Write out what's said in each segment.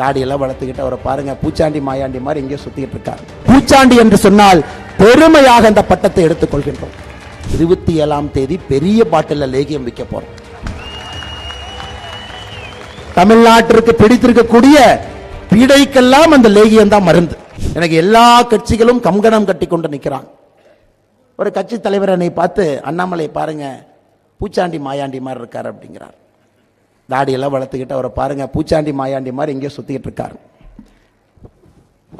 தாடியெல்லாம் வளர்த்துக்கிட்டு அவரை பாருங்க பூச்சாண்டி மாயாண்டி மாதிரி எங்கேயோ சுத்திட்டு இருக்காரு. பூச்சாண்டி என்று சொன்னால் பெருமையாக அந்த பட்டத்தை எடுத்துக் கொள்கின்றோம் இருபத்தி ஏழாம் தேதி பெரிய பாட்டில லேகியம் விற்க போறோம். தமிழ்நாட்டிற்கு பிடித்திருக்கக்கூடிய பீடைக்கெல்லாம் அந்த லேகியம் தான் மருந்து. எனக்கு எல்லா கட்சிகளும் கங்கணம் கட்டி கொண்டு நிற்கிறாங்க. ஒரு கட்சி தலைவர் என்னை பார்த்து அண்ணாமலை பாருங்க பூச்சாண்டி மாயாண்டி மாதிரி இருக்காரு அப்படிங்கிறார். தாடியெல்லாம் வளர்த்துக்கிட்டு அவரை பாருங்க பூச்சாண்டி மாயாண்டி மாதிரி இங்கேயே சுத்திட்டு இருக்காரு.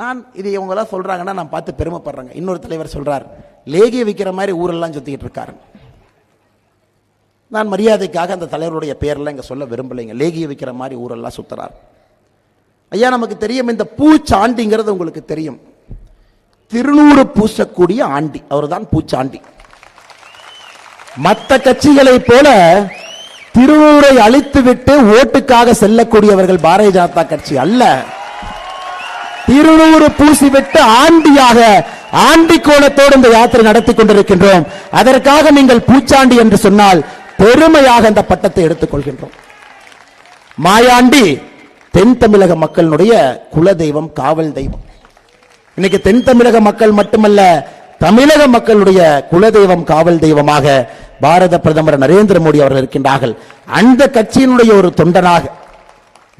நான் இது இவங்கெல்லாம் சொல்றாங்கன்னா நான் பார்த்து பெருமைப்படுறேங்க. இன்னொரு தலைவர் சொல்கிறார் லேகிய விற்கிற மாதிரி ஊரெல்லாம் சுற்றிக்கிட்டு இருக்காரு. நான் மரியாதைக்காக அந்த தலைவருடைய பேரெல்லாம் இங்க சொல்ல விரும்பலைங்க. லேகிய விற்கிற மாதிரி ஊரெல்லாம் சுற்றுறார் ஐயா நமக்கு தெரியும் இந்த பூச்சாண்டிங்கிறது உங்களுக்கு தெரியும். திருநூறு பூசக்கூடிய ஆண்டி. அவர் தான் பூச்சாண்டி. மற்ற கட்சிகளை போல திருவூரை அழித்துவிட்டு ஓட்டுக்காக செல்லக்கூடியவர்கள் பாரதிய ஜனதா கட்சி அல்ல. திருநூறு பூசிவிட்டு ஆண்டியாக ஆண்டி கோலத்தோடு இந்த யாத்திரை நடத்தி கொண்டிருக்கின்றோம். அதற்காக நீங்கள் பூச்சாண்டி என்று சொன்னால் பெருமையாக அந்த பட்டத்தை எடுத்துக் கொள்கின்றோம். மாயாண்டி தென் தமிழக மக்களுடைய குல தெய்வம் காவல் தெய்வம். இன்னைக்கு தென் தமிழக மக்கள் மட்டுமல்ல தமிழக மக்களுடைய குலதெய்வம் காவல் தெய்வமாக பாரத பிரதமர் நரேந்திர மோடி அவர்கள் இருக்கின்றார்கள். அந்த கட்சியினுடைய ஒரு தொண்டனாக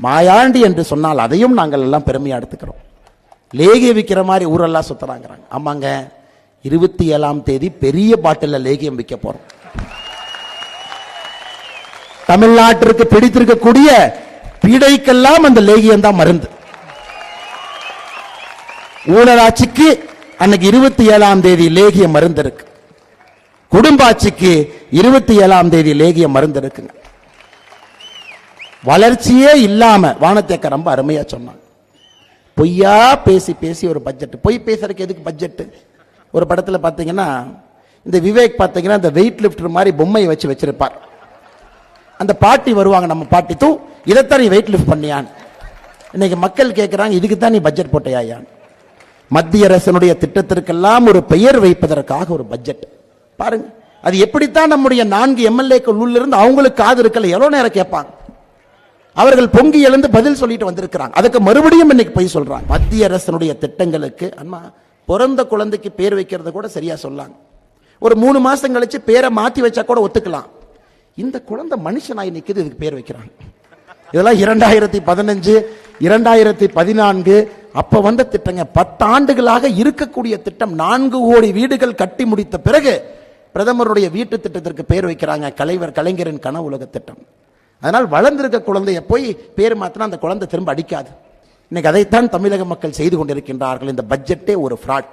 மாயாண்டி என்று சொன்னால் அதையும் நாங்கள் எல்லாம் பெருமையாக எடுத்துக்கிறோம். லேகியம் விற்கிற மாதிரி ஊரெல்லாம் சுத்துறாங்கிறாங்க. ஆமாங்க. இருபத்தி ஏழாம் தேதி பெரிய பாட்டில லேகியம் விற்க போறோம். தமிழ்நாட்டிற்கு பிடித்திருக்கக்கூடிய பீடைக்கெல்லாம் அந்த லேகியம் தான் மருந்து. ஊழலாட்சிக்கு அன்னைக்கு இருபத்தி ஏழாம் தேதி லேகிய மருந்து இருக்கு. குடும்பாட்சிக்கு இருபத்தி ஏழாம் தேதி லேகிய மருந்து இருக்குங்க வளர்ச்சியே இல்லாம வானத்தேக்க ரொம்ப அருமையா சொன்னாங்க. பொய்யா பேசி பேசி ஒரு பட்ஜெட் பொய் பேசுறதுக்கு எதுக்கு பட்ஜெட் ஒரு படத்தில் பார்த்தீங்கன்னா இந்த விவேக் பார்த்தீங்கன்னா இந்த வெயிட் லிஃப்டர் மாதிரி பொம்மையை வச்சு வச்சிருப்பார். அந்த பாட்டி வருவாங்க நம்ம பாட்டி தூ இதைத்தான் நீ வெயிட் லிஃப்ட் பண்ணியான்னு. இன்னைக்கு மக்கள் கேட்குறாங்க இதுக்கு தான் நீ பட்ஜெட் போட்டையாயான்னு. மத்திய அரசனுடைய திட்டத்திற்கெல்லாம் ஒரு பெயர் வைப்பதற்காக ஒரு பட்ஜெட் பாருங்க. அது எப்படித்தான் நம்முடைய நான்கு எம்எல்ஏக்கள் உள்ளிருந்து அவங்களுக்கு காது இருக்கல எவ்வளவு நேரம் கேட்பாங்க? அவர்கள் பொங்கி எழுந்து பதில் சொல்லிட்டு வந்திருக்கிறாங்க. அதுக்கு மறுபடியும் இன்னைக்கு போய் சொல்றாங்க. மத்திய அரசனுடைய திட்டங்களுக்கு அம்மா பிறந்த குழந்தைக்கு பேர் வைக்கிறத கூட சரியா சொல்லாங்க. ஒரு மூணு மாசம் கழிச்சு பேரை மாத்தி வச்சா கூட ஒத்துக்கலாம். இந்த குழந்தை மனுஷனாய் நிற்குது இதுக்கு பேர் வைக்கிறாங்க. இதெல்லாம் இரண்டாயிரத்தி பதினஞ்சு இரண்டாயிரத்தி பதினான்கு அப்ப வந்த திட்டங்க. பத்தாண்டுகளாக இருக்கக்கூடிய திட்டம். நான்கு கோடி வீடுகள் கட்டி முடித்த பிறகு பிரதமருடைய வீட்டு திட்டத்திற்கு பேர் வைக்கிறாங்க. கலைவர் கலைஞரின் கன உலக திட்டம். அதனால் வளர்ந்திருக்க குழந்தைய போய் பேர் மாத்தினா அந்த குழந்தை திரும்ப அடிக்காது. இன்னைக்கு அதைத்தான் தமிழக மக்கள் செய்து கொண்டிருக்கின்றார்கள். இந்த பட்ஜெட்டே ஒரு ஃப்ராட்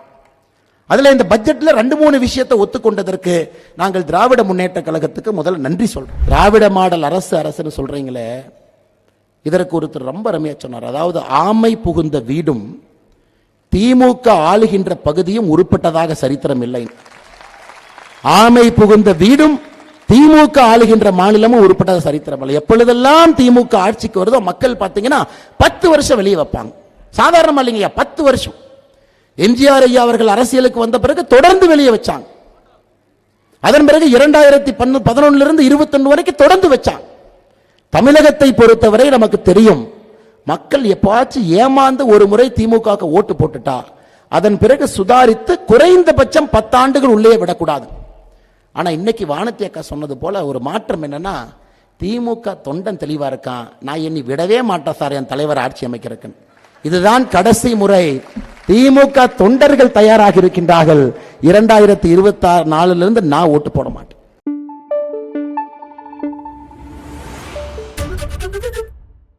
அதில் இந்த பட்ஜெட்டில் ரெண்டு மூணு விஷயத்தை ஒத்துக்கொண்டதற்கு நாங்கள் திராவிட முன்னேற்ற கழகத்துக்கு முதல்ல நன்றி சொல்கிறோம் திராவிட மாடல் அரசு அரசுன்னு சொல்கிறீங்களே இதற்கு ஒருத்தர் ரொம்ப அருமையா சொன்னார். அதாவது ஆமை புகுந்த வீடும் திமுக ஆளுகின்ற பகுதியும் உருப்பட்டதாக சரித்திரம் இல்லை. ஆமை புகுந்த வீடும் திமுக ஆளுகின்ற மாநிலமும் உருப்படாத சரித்திரம் இல்லை எப்பொழுதெல்லாம் திமுக ஆட்சிக்கு வருதோ மக்கள் பார்த்தீங்கன்னா பத்து வருஷம் வெளியே வைப்பாங்க. சாதாரணமா இல்லைங்கய்யா பத்து வருஷம். எம்ஜிஆர் ஐயா அவர்கள் அரசியலுக்கு வந்த பிறகு தொடர்ந்து வெளியே வச்சாங்க. அதன் பிறகு இரண்டாயிரத்தி பதினொன்னுல இருந்து இருபத்தொன்னு வரைக்கும் தொடர்ந்து வச்சாங்க. தமிழகத்தை பொறுத்தவரை நமக்கு தெரியும் மக்கள் எப்பாச்சும் ஏமாந்து ஒரு முறை திமுக ஓட்டு போட்டுட்டா அதன் பிறகு சுதாரித்து குறைந்தபட்சம் பத்தாண்டுகள் உள்ளே விடக்கூடாது. ஆனால் இன்னைக்கு வானத்தி அக்கா சொன்னது போல் ஒரு மாற்றம் என்னன்னா திமுக தொண்டன் தெளிவாக இருக்கான். நான் இனி விடவே மாட்டேன் சார் என் தலைவர் ஆட்சி அமைக்கிறேன் இதுதான் கடைசி முறை. திமுக தொண்டர்கள் தயாராக இருக்கின்றார்கள். இரண்டாயிரத்தி இருபத்தி ஆறு நான் ஓட்டு போட மாட்டேன்.